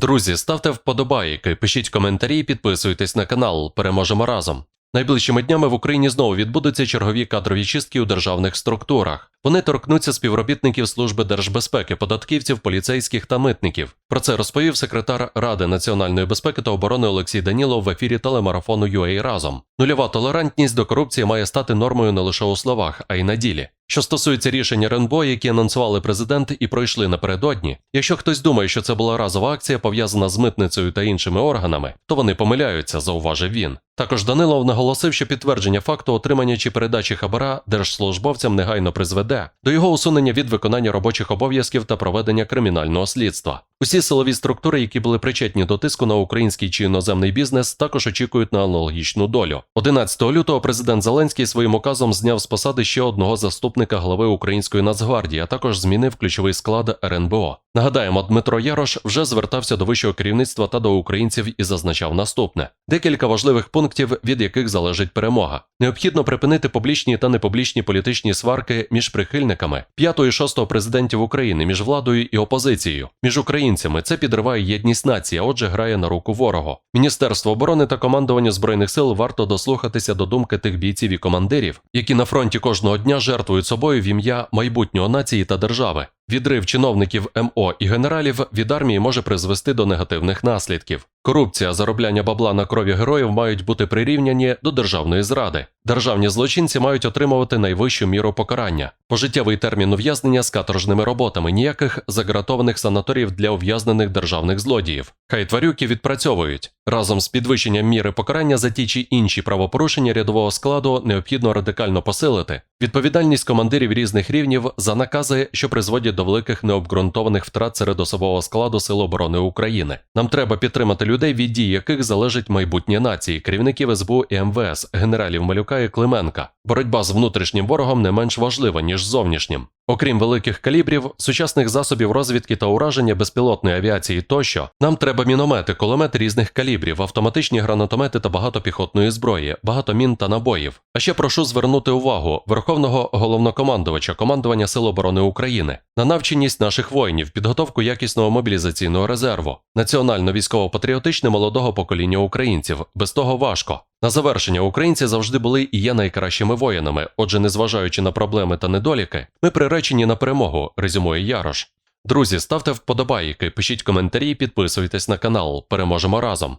Друзі, ставте вподобайки, пишіть коментарі, підписуйтесь на канал. Переможемо разом. Найближчими днями в Україні знову відбудуться чергові кадрові чистки у державних структурах. Вони торкнуться співробітників Служби держбезпеки, податківців, поліцейських та митників. Про це розповів секретар Ради національної безпеки та оборони Олексій Данілов в ефірі телемарафону UA разом. Нульова толерантність до корупції має стати нормою не лише у словах, а й на ділі. Що стосується рішень РНБО, які анонсували президент і пройшли напередодні, якщо хтось думає, що це була разова акція пов'язана з митницею та іншими органами, то вони помиляються, зауважив він. Також Данилов наголосив, що підтвердження факту отримання чи передачі хабара держслужбовцям негайно призведе до його усунення від виконання робочих обов'язків та проведення кримінального слідства. Усі силові структури, які були причетні до тиску на український чи іноземний бізнес, також очікують на аналогічну долю. 11 лютого президент Зеленський своїм указом зняв з посади ще одного заступника глави Української Нацгвардії, а також змінив ключовий склад РНБО. Нагадаємо, Дмитро Ярош вже звертався до вищого керівництва та до українців і зазначав наступне: декілька важливих пунктів, від яких залежить перемога. Необхідно припинити публічні та непублічні політичні сварки між прихильниками п'ятого і шостого президентів України, між владою і опозицією, між українцями. Це підриває єдність нації, а отже, грає на руку ворогу. Міністерство оборони та командування збройних сил варто дослухатися до думки тих бійців і командирів, які на фронті кожного дня жертвують собою в ім'я майбутнього нації та держави. Відрив чиновників МО і генералів від армії може призвести до негативних наслідків. Корупція, заробляння бабла на крові героїв мають бути прирівняні до державної зради. Державні злочинці мають отримувати найвищу міру покарання, пожиттєвий термін ув'язнення з каторжними роботами, ніяких загратованих санаторіїв для ув'язнених державних злодіїв. Хай тварюки відпрацьовують. Разом з підвищенням міри покарання за ті чи інші правопорушення рядового складу необхідно радикально посилити відповідальність командирів різних рівнів за накази, що призводять до великих необґрунтованих втрат серед особового складу Сил оборони України. Нам треба підтримати людей, від дій яких залежить майбутнє нації, керівників СБУ і МВС, генералів Малюка і Клименка. Боротьба з внутрішнім ворогом не менш важлива ніж зовнішнім. Окрім великих калібрів, сучасних засобів розвідки та ураження безпілотної авіації тощо, нам треба міномети, кулемети різних калібрів, автоматичні гранатомети та багато піхотної зброї, багато мін та набоїв. А ще прошу звернути увагу Верховного головнокомандувача командування Сил оборони України на навченість наших воїнів, підготовку якісного мобілізаційного резерву, національно військово-патріотичне молодого покоління українців. Без того важко. На завершення українці завжди були і є найкращими воїнами. Отже, незважаючи на проблеми та недоліки, ми приречені на перемогу, резюмує Ярош. Друзі, ставте вподобайки, пишіть коментарі, підписуйтесь на канал. Переможемо разом.